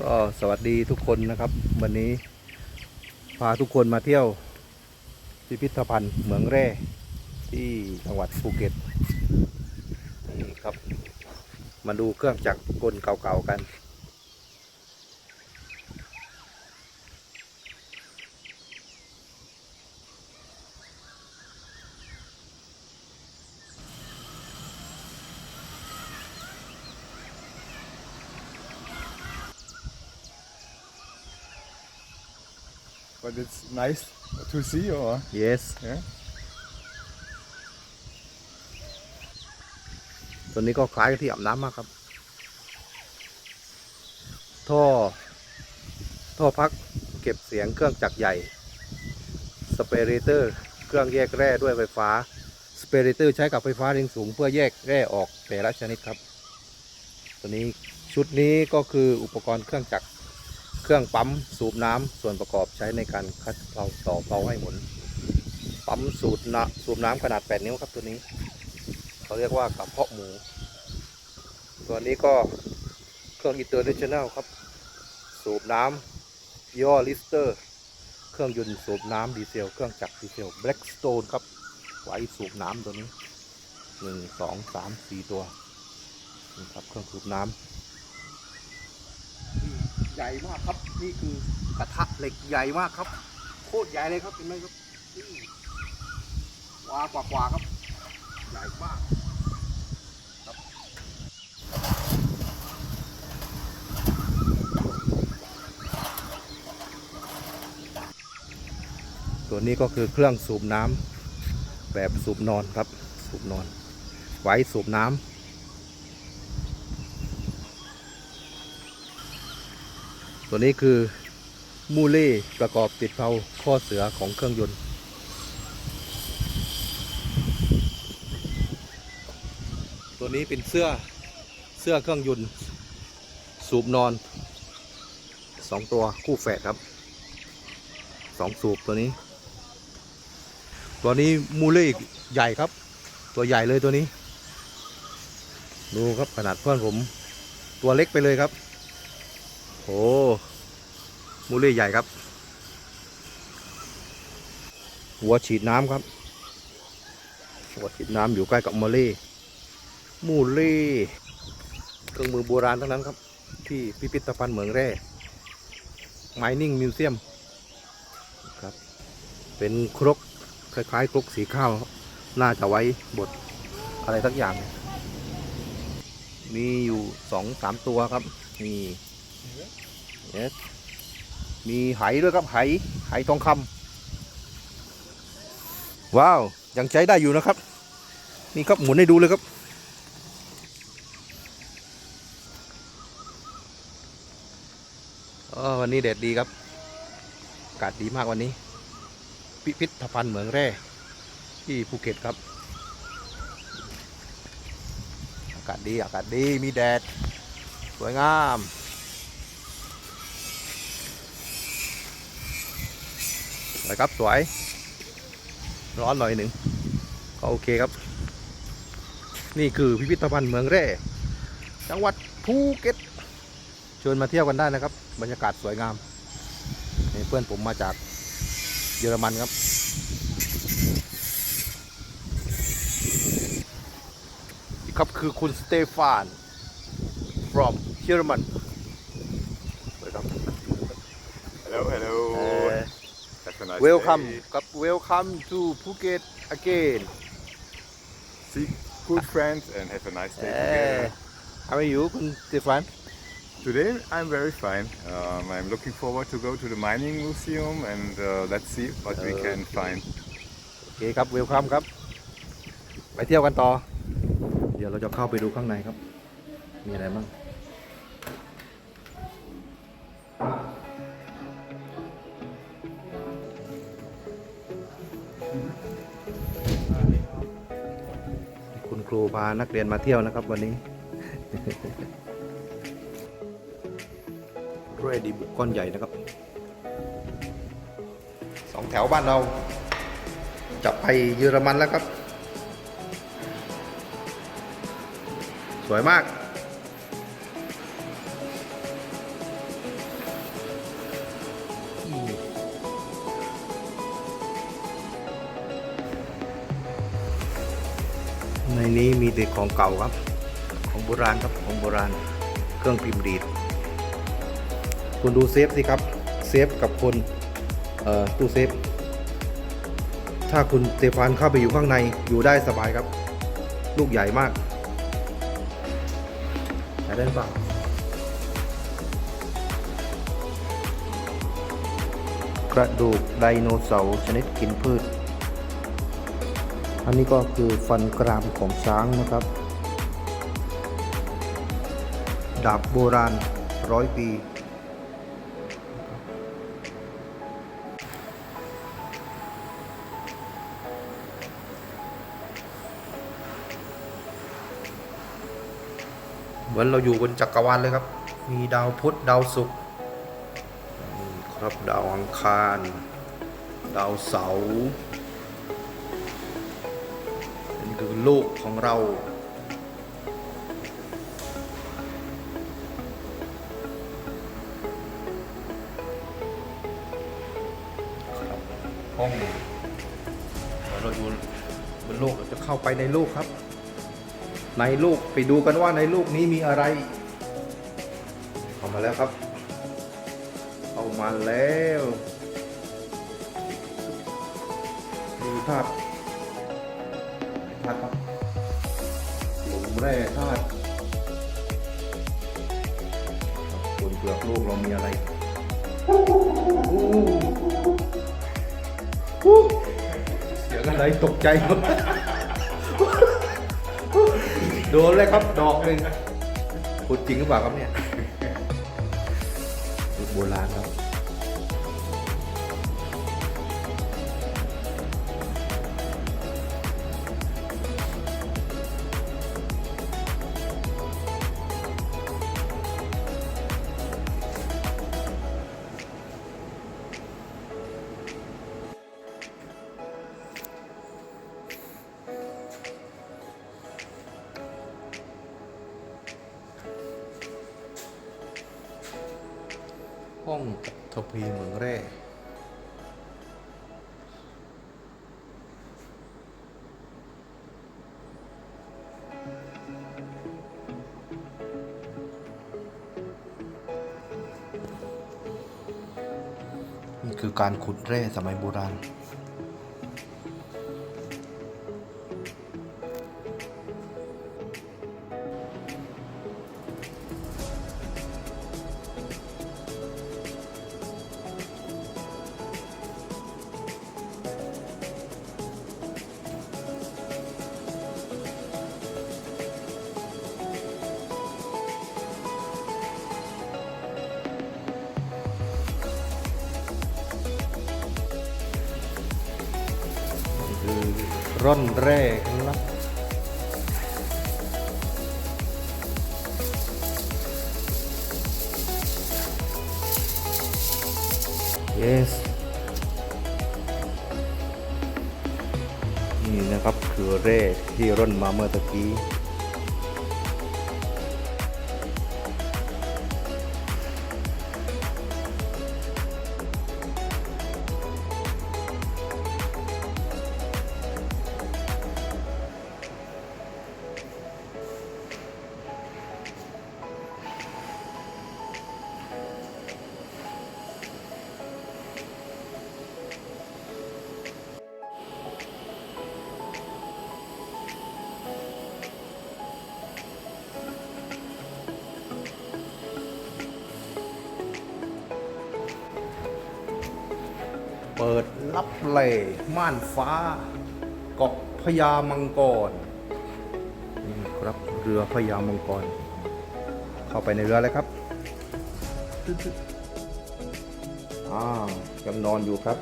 ก็สวัสดีทุกคนนะครับ วันนี้พาทุกคนมาเที่ยวพิพิธภัณฑ์เหมืองแร่ที่จังหวัดภูเก็ตนี่ครับ มาดูเครื่องจักรกลเก่าๆกัน nice to see, or yes yeah. ตัวนี้ก็คล้ายกับที่อาบน้ำมากครับ ท่อ ท่อพักเก็บเสียงเครื่องจักรใหญ่ สเปเรเตอร์ เครื่องแยกแร่ด้วยไฟฟ้า สเปเรเตอร์ใช้กับไฟฟ้าแรงสูงเพื่อแยกแร่ออกแต่ละชนิดครับ ตัวนี้ชุดนี้ก็คืออุปกรณ์เครื่องจักร เครื่องปั๊มสูบน้ำส่วนประกอบใช้ในการคัดเผาต่อเผาให้หมุน ปั๊มสูบน้ำสูบน้ำขนาด 8 นิ้วครับตัวนี้ เขาเรียกว่ากระเพาะหมู ตัวนี้ก็เครื่องอินเตอร์เนชั่นแนลครับ สูบน้ำย่อลิสเตอร์ เครื่องยนต์สูบน้ำดีเซล เครื่องจักรดีเซลแบล็กสโตนครับ ไว้สูบน้ำตัวนี้หนึ่งสองสามสี่ตัวนี่ครับเครื่องสูบน้ำ ใหญ่มากครับ นี่คือกระทะเหล็กใหญ่มากครับ โคตรใหญ่เลยครับเห็นไหมครับนี่วากว่ากว่าครับ ใหญ่มากตัวนี้ก็คือเครื่องสูบน้ำแบบสูบนอนครับ สูบนอน ไว้สูบน้ำ ตัวนี้คือมูเล่ประกอบติดเพลาข้อเสือของเครื่องยนต์ ตัวนี้เป็นเสื้อเสื้อเครื่องยนต์สูบนอนสองตัวคู่แฝดครับสองสูบตัวนี้ ตัวนี้มูเล่ใหญ่ครับ ตัวใหญ่เลยตัวนี้ ดูครับขนาดเพื่อนผม ตัวเล็กไปเลยครับ โอ้มูเล่ใหญ่ครับ หัวฉีดน้ำครับ หัวฉีดน้ำอยู่ใกล้กับมูเล่มูเล่เครื่องมือโบราณทั้งนั้นครับ ที่พิพิธภัณฑ์เหมืองแร่ Mining Museum ครับ เป็นครกคล้ายๆครกสีข้าว น่าจะไว้บดอะไรสักอย่าง มีอยู่สองสามตัวครับมี yes มีไหด้วยครับไหไหทองคำว้าว ยังใช้ได้อยู่นะครับ นี่ครับหมุนให้ดูเลยครับ วันนี้แดดดีครับอากาศดีมากวันนี้ พิพิธภัณฑ์เหมืองแร่ ที่ภูเก็ตครับ อากาศดีอากาศดีมีแดด สวยงาม สวยครับสวย ร้อนหน่อยหนึ่งก็โอเคครับ นี่คือพิพิธภัณฑ์เมืองแร่ จังหวัดภูเก็ตเชิญมาเที่ยวกันได้นะครับ บรรยากาศสวยงามนี่เพื่อนผมมาจากเยอรมันครับ ครับคือคุณสเตฟาน from เยอรมัน nice welcome day. ครับ welcome to Phuket again See good friends and have a nice day เอ่อ together. how are you คุณสเตฟาน Today I'm very fine. Um, I'm looking forward to go to the mining museum and uh, let's see what we can Okay. find. โอเคครับ welcome ครับ ไปเที่ยวกันต่อ เดี๋ยวเราจะเข้าไปดูข้างในครับ มีอะไรบ้าง รูพานักเรียนมาเที่ยวนะครับวันนี้แร่ดีบุกก้อนใหญ่นะครับ สองแถวบ้านเรา จะไปเยอรมันแล้วครับ สวยมาก นนี้มีแต่ของเก่าครับ ของโบราณครับของโบราณเครื่องพิมพ์ดีดคุณดูเซฟสิครับเซฟกับคนตู้เซฟ ถ้าคุณเตฟานเข้าไปอยู่ข้างในอยู่ได้สบายครับ ลูกใหญ่มากใช้ได้หรือเปล่ากระดูกไดโนเสาร์ชนิดกินพืช อันนี้ก็คือฟันกรามของช้างนะครับ ดาบโบราณร้อยปี เหมือนเราอยู่บนจักรวาลเลยครับ มีดาวพุธดาวศุกร์ครับดาวอังคาร ดาวเสาร์ ลูกของเราขับห้องเหมือนเราอยู่บนโลกเราจะเข้าไปในโลกครับ ในลูกไปดูกันว่าในลูกนี้มีอะไรเข้ามาแล้วครับเข้ามาแล้วดูธาตุ แร่ธาตุบนเปลือกโลกเรามีอะไรเสียงอะไรตกใจหมดโดนเลยครับดอกหนึ่งพูดจริงหรือเปล่าครับเนี่ยโบราณครับ ห้องทพีเหมืองแร่นี่คือการขุดแร่สมัยโบราณ ร่อนแร่ครับ yes นี่นะครับคือแร่ที่ร่อนมาเมื่อตะกี้ ปิดลับเลม่านฟ้า เกาะพญามังกรนี่ครับเรือพญามังกร เข้าไปในเรือเลยครับอ้าวยังนอนอยู่ครับ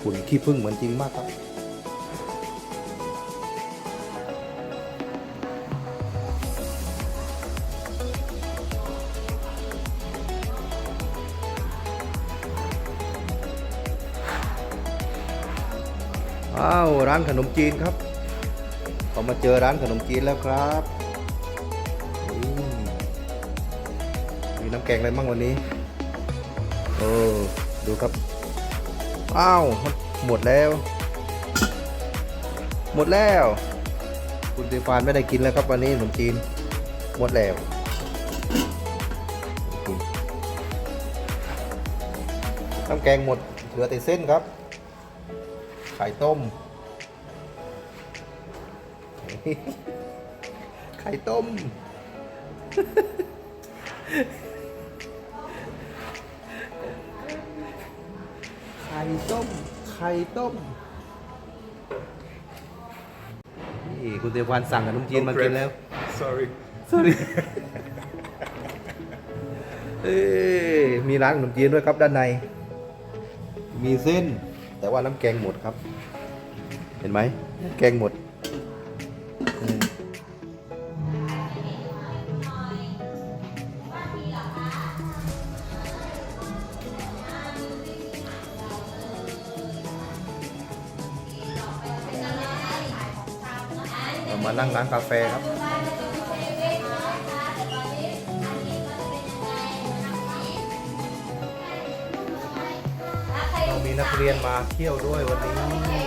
ขุนขี้ผึ้งเหมือนจริงมากครับ ร้านขนมจีนครับเรามาเจอร้านขนมจีนแล้วครับมีน้ำแกงอะไรบ้างวันนี้เออดูครับ อ้าวหมดแล้ว หมดแล้ว คุณเดฟานไม่ได้กินแล้วครับวันนี้ขนมจีน หมดแล้วน้ำแกงหมดเหลือแต่เส้นครับ ไข่ต้ม ไข่ต้ม ไข่ต้ม ไข่ต้ม นี่คุณเตวันสั่งขนมจีนมากินแล้ว Sorry. sorry เอ้ยมีร้านขนมจีนด้วยครับด้านใน มีเส้น แต่ว่าน้ำแกงหมดครับ เห็นไหมน้ำแกงหมด เรามานั่งร้านกาแฟครับเรามีนักเรียนมาเที่ยวด้วยวันนี้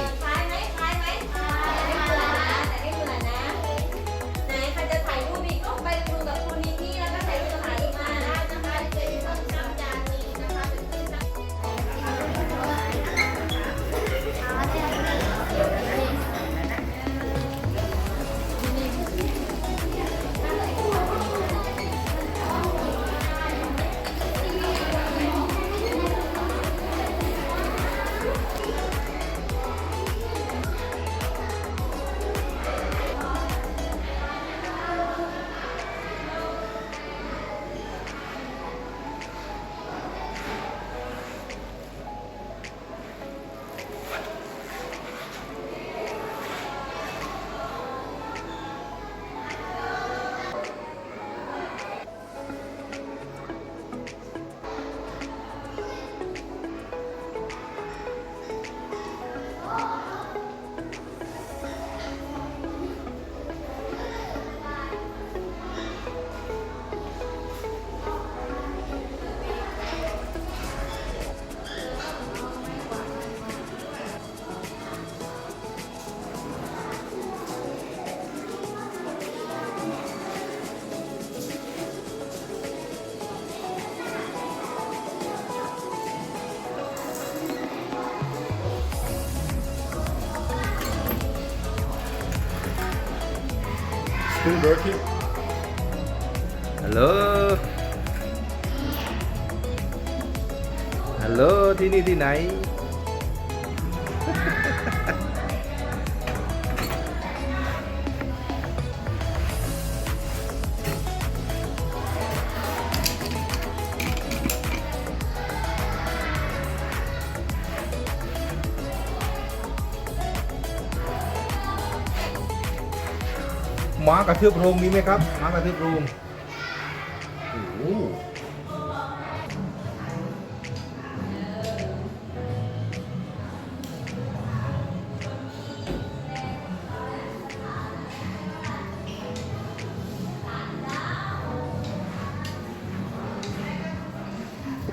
Still working? ฮัลโห มากระทืบโรงมีไหมครับหมากระทืบโรงโอ้โห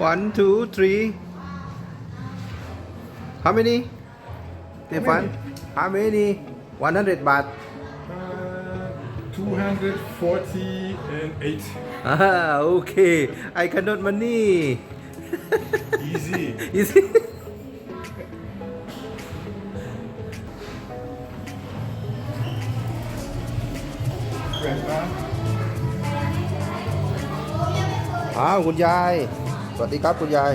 วัน two three how many เตฟัน how many 100บาท Uh, 248. อ่าโอเค I cannot money Easy. easy Grandma. อ้าวคุณยาย สวัสดีครับคุณยาย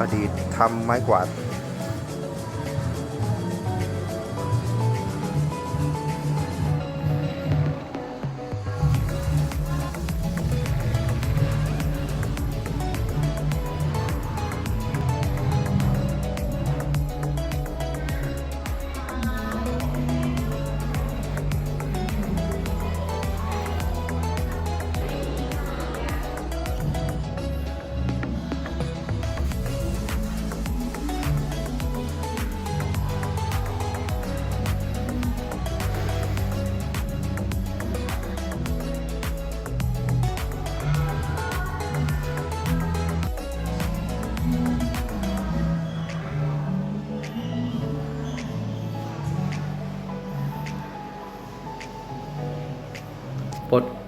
อดีตทำไม้กวาด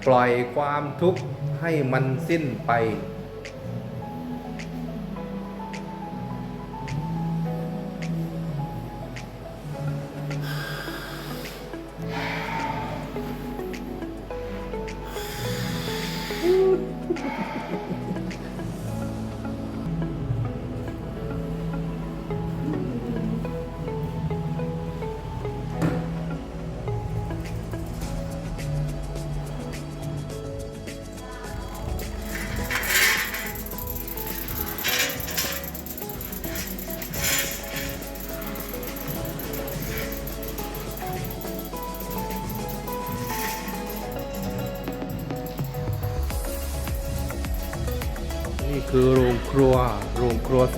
ปล่อยความทุกข์ให้มันสิ้นไป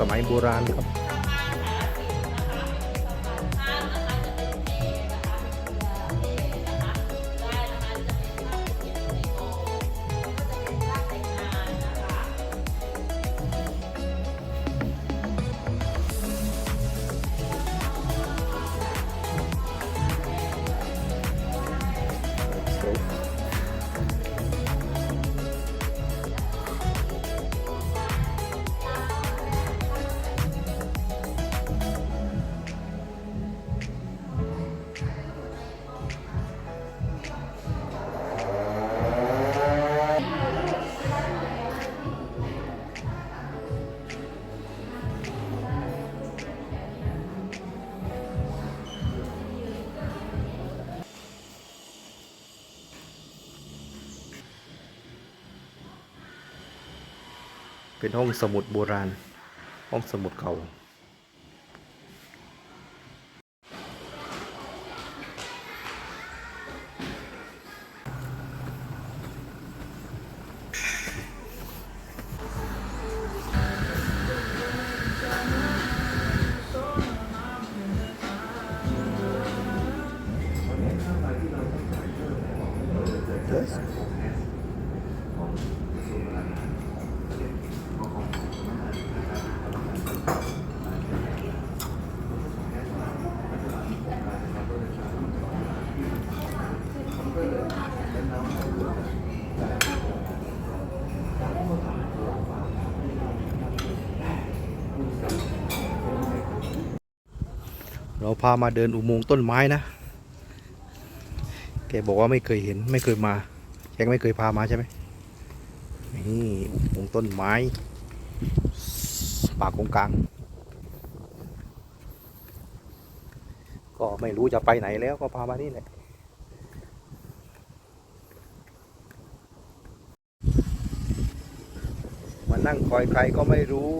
มัยโบราณครับ เป็นห้องสมุดโบราณ ห้องสมุดเก่าเพามาเดินอุโมงค์ต้นไม้นะ แกบอกว่าไม่เคยเห็นไม่เคยมาแกไม่เคยพามาใช่ไหมนี่อุโมงค์ต้นไม้ป่ากงกลาง ก็ไม่รู้จะไปไหนแล้วก็พามานี่แหละมานั่งคอยใครก็ไม่รู้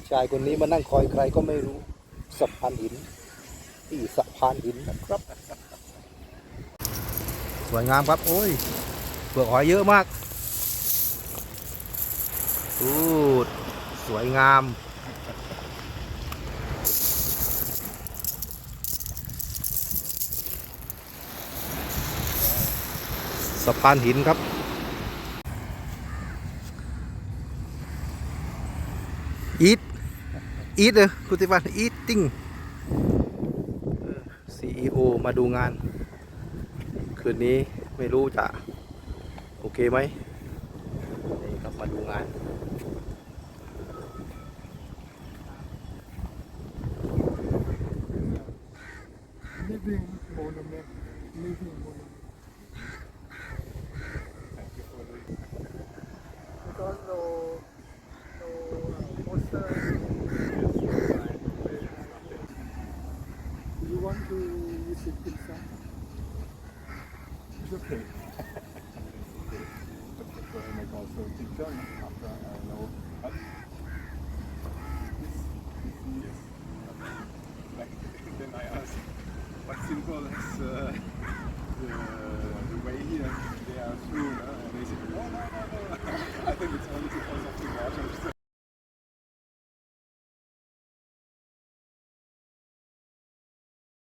ผู้ชายคนนี้มานั่งคอยใครก็ไม่รู้สะพานหินที่สะพานหินนะครับ สวยงามครับ โอ้ยเปลือกหอยเยอะมากอูดสวยงาม สะพานหินครับอีท อีทเลยคุณติวันอีทติ้ง CEO มาดูงาน คืนนี้ไม่รู้จะ โอเคไหมนี่ครับมาดูงาน